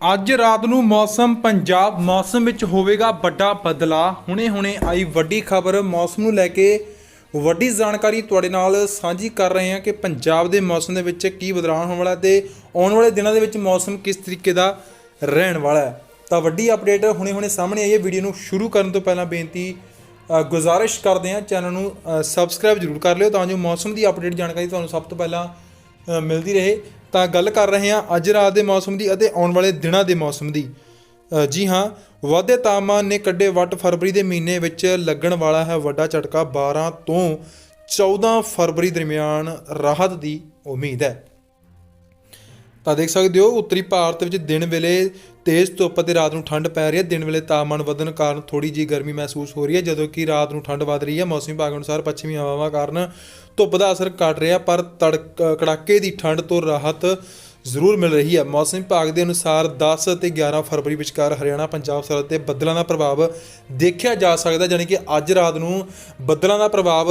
ਅੱਜ ਰਾਤ ਨੂੰ ਮੌਸਮ ਪੰਜਾਬ ਮੌਸਮ ਵਿੱਚ ਹੋਵੇਗਾ ਵੱਡਾ ਬਦਲਾਅ ਹੁਣੇ-ਹੁਣੇ ਆਈ ਵੱਡੀ ਖਬਰ। ਮੌਸਮ ਨੂੰ ਲੈ ਕੇ ਵੱਡੀ ਜਾਣਕਾਰੀ ਤੁਹਾਡੇ ਨਾਲ ਸਾਂਝੀ ਕਰ ਰਹੇ ਹਾਂ ਕਿ ਪੰਜਾਬ ਦੇ ਮੌਸਮ ਦੇ ਵਿੱਚ ਕੀ ਬਦਲਾਅ ਹੋਣ ਵਾਲਾ ਹੈ ਤੇ ਆਉਣ ਵਾਲੇ ਦਿਨਾਂ ਦੇ ਵਿੱਚ ਮੌਸਮ ਕਿਸ ਤਰੀਕੇ ਦਾ ਰਹਿਣ ਵਾਲਾ ਹੈ। ਤਾਂ ਵੱਡੀ ਅਪਡੇਟ ਹੁਣੇ-ਹੁਣੇ ਸਾਹਮਣੇ ਆਈ ਹੈ। ਵੀਡੀਓ ਨੂੰ ਸ਼ੁਰੂ ਕਰਨ ਤੋਂ ਪਹਿਲਾਂ ਬੇਨਤੀ ਗੁਜ਼ਾਰਿਸ਼ ਕਰਦੇ ਹਾਂ। ਚੈਨਲ ਨੂੰ ਸਬਸਕ੍ਰਾਈਬ ਜ਼ਰੂਰ ਕਰ ਲਿਓ ਤਾਂ ਜੋ ਮੌਸਮ ਦੀ ਅਪਡੇਟ ਜਾਣਕਾਰੀ ਤੁਹਾਨੂੰ ਸਭ ਤੋਂ ਪਹਿਲਾਂ ਮਿਲਦੀ ਰਹੇ, ਤਾਂ ਗੱਲ ਕਰ ਰਹੇ ਹਾਂ ਅੱਜ ਰਾਤ ਦੇ ਮੌਸਮ ਦੀ ਅਤੇ ਆਉਣ ਵਾਲੇ ਦਿਨਾਂ ਦੇ ਮੌਸਮ ਦੀ। ਜੀ ਹਾਂ, ਵਾਧੇ ਤਾਪਮਾਨ ਨੇ ਕੱਢੇ ਵੱਟ ਫਰਵਰੀ ਦੇ ਮਹੀਨੇ ਵਿੱਚ ਲੱਗਣ ਵਾਲਾ ਹੈ ਵੱਡਾ ਝਟਕਾ। 12 ਤੋਂ 14 ਫਰਵਰੀ ਦਰਮਿਆਨ ਰਾਹਤ ਦੀ ਉਮੀਦ ਹੈ। ਤਾਂ ਦੇਖ ਸਕਦੇ ਹੋ, ਉੱਤਰੀ ਭਾਰਤ ਵਿੱਚ ਦਿਨ ਵੇਲੇ ਤੇਜ਼ ਧੁੱਪ ਅਤੇ ਰਾਤ ਨੂੰ ਠੰਡ ਪੈ ਰਹੀ ਹੈ। ਦਿਨ ਵੇਲੇ ਤਾਪਮਾਨ ਵਧਣ ਕਾਰਨ ਥੋੜੀ ਜਿਹੀ ਗਰਮੀ ਮਹਿਸੂਸ ਹੋ ਰਹੀ ਹੈ, ਜਦੋਂ ਕਿ ਰਾਤ ਨੂੰ ਠੰਡ ਵਧ ਰਹੀ ਹੈ। ਮੌਸਮ ਵਿਭਾਗ ਅਨੁਸਾਰ ਪੱਛਮੀ ਹਵਾਵਾਂ ਕਾਰਨ ਧੁੱਪ ਦਾ ਅਸਰ ਘਟ ਰਿਹਾ, ਪਰ ਤੜਕ, ਕੜਾਕੇ ਦੀ ਠੰਡ ਤੋਂ ਰਾਹਤ ਜ਼ਰੂਰ ਮਿਲ ਰਹੀ ਹੈ। ਮੌਸਮ ਵਿਭਾਗ ਦੇ ਅਨੁਸਾਰ 10 ਅਤੇ 11 ਫਰਵਰੀ ਵਿਚਕਾਰ ਹਰਿਆਣਾ, ਪੰਜਾਬ ਸਰਹੱਦ ਤੇ ਬੱਦਲਾਂ ਦਾ ਪ੍ਰਭਾਵ ਦੇਖਿਆ ਜਾ ਸਕਦਾ ਯਾਨੀ ਕਿ ਅੱਜ ਰਾਤ ਨੂੰ ਬੱਦਲਾਂ ਦਾ ਪ੍ਰਭਾਵ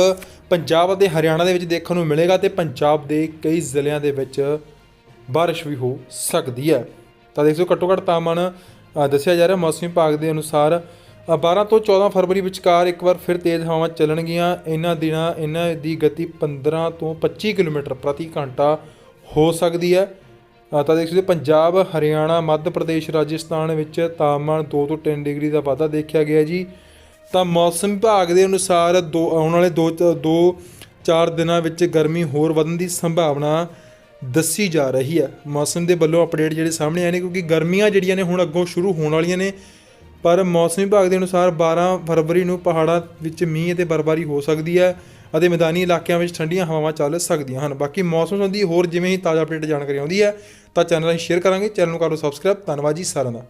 ਪੰਜਾਬ ਅਤੇ ਹਰਿਆਣਾ ਦੇ ਵਿੱਚ ਦੇਖਣ ਨੂੰ ਮਿਲੇਗਾ ਤੇ ਪੰਜਾਬ ਦੇ ਕਈ ਜ਼ਿਲ੍ਹਿਆਂ ਦੇ ਵਿੱਚ ਬਾਰਿਸ਼ ਵੀ ਹੋ ਸਕਦੀ ਹੈ। ਤਾਂ ਦੇਖ ਸਕਦੇ ਘੱਟੋ ਘੱਟ ਤਾਪਮਾਨ ਦੱਸਿਆ ਜਾ ਰਿਹਾ ਮੌਸਮੀ ਵਿਭਾਗ ਦੇ ਅਨੁਸਾਰ ਅ, 12 ਤੋਂ 14 ਫਰਵਰੀ ਵਿਚਕਾਰ ਇੱਕ ਵਾਰ ਫਿਰ ਤੇਜ਼ ਹਵਾਵਾਂ ਚੱਲਣਗੀਆਂ। ਇਹਨਾਂ ਦਿਨਾਂ ਇਹਨਾਂ ਦੀ ਗਤੀ 15 ਤੋਂ 25 ਕਿਲੋਮੀਟਰ ਪ੍ਰਤੀ ਘੰਟਾ ਹੋ ਸਕਦੀ ਹੈ। ਤਾਂ ਦੇਖ ਸਕਦੇ ਪੰਜਾਬ ਹਰਿਆਣਾ ਮੱਧ ਪ੍ਰਦੇਸ਼ ਰਾਜਸਥਾਨ ਵਿੱਚ ਤਾਪਮਾਨ 2 ਤੋਂ 3 ਡਿਗਰੀ ਦਾ ਵਾਧਾ ਦੇਖਿਆ ਗਿਆ ਜੀ। ਤਾਂ ਮੌਸਮ ਵਿਭਾਗ ਦੇ ਅਨੁਸਾਰ ਦੋ ਆਉਣ ਵਾਲੇ 2 ਦੋ 4 ਦਿਨਾਂ ਵਿੱਚ ਗਰਮੀ ਹੋਰ ਵਧਣ ਦੀ ਸੰਭਾਵਨਾ ਦੱਸੀ ਜਾ ਰਹੀ ਹੈ। ਮੌਸਮ ਦੇ ਵੱਲੋਂ ਅਪਡੇਟ ਜਿਹੜੇ ਸਾਹਮਣੇ ਆਏ ਨੇ ਕਿਉਂਕਿ ਗਰਮੀਆਂ ਜਿਹੜੀਆਂ ਨੇ ਹੁਣ ਅੱਗੋਂ ਸ਼ੁਰੂ ਹੋਣ ਵਾਲੀਆਂ ਨੇ, ਪਰ ਮੌਸਮ ਵਿਭਾਗ ਦੇ ਅਨੁਸਾਰ 12 ਫਰਵਰੀ ਨੂੰ ਪਹਾੜਾਂ ਵਿੱਚ ਮੀਂਹ ਅਤੇ ਬਰਫ਼ਬਾਰੀ ਹੋ ਸਕਦੀ ਹੈ ਅਤੇ ਮੈਦਾਨੀ ਇਲਾਕਿਆਂ ਵਿੱਚ ਠੰਡੀਆਂ ਹਵਾਵਾਂ ਚੱਲ ਸਕਦੀਆਂ ਹਨ। ਬਾਕੀ ਮੌਸਮ ਸੰਬੰਧੀ ਹੋਰ ਜਿਵੇਂ ਹੀ ਤਾਜ਼ਾ ਅਪਡੇਟ ਜਾਣਕਾਰੀ ਆਉਂਦੀ ਹੈ, ਤਾਂ ਚੈਨਲ ਨੂੰ ਸ਼ੇਅਰ ਕਰਾਂਗੇ। ਚੈਨਲ ਨੂੰ ਕਰੋ ਸਬਸਕ੍ਰਾਈਬ ਧੰਨਵਾਦ ਜੀ ਸਾਰਿਆਂ ਦਾ।